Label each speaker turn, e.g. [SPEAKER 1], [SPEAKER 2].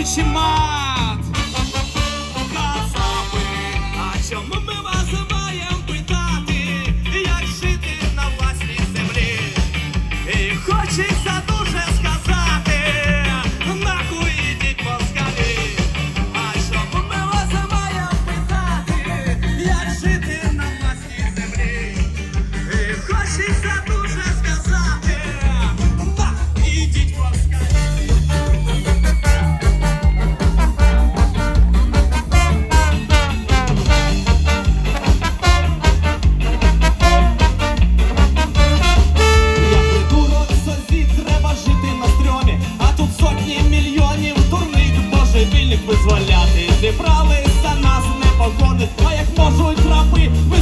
[SPEAKER 1] Тройчі мат! Кацапи, а чому ми вас маємо питати, як жити на власній землі? І хочеться we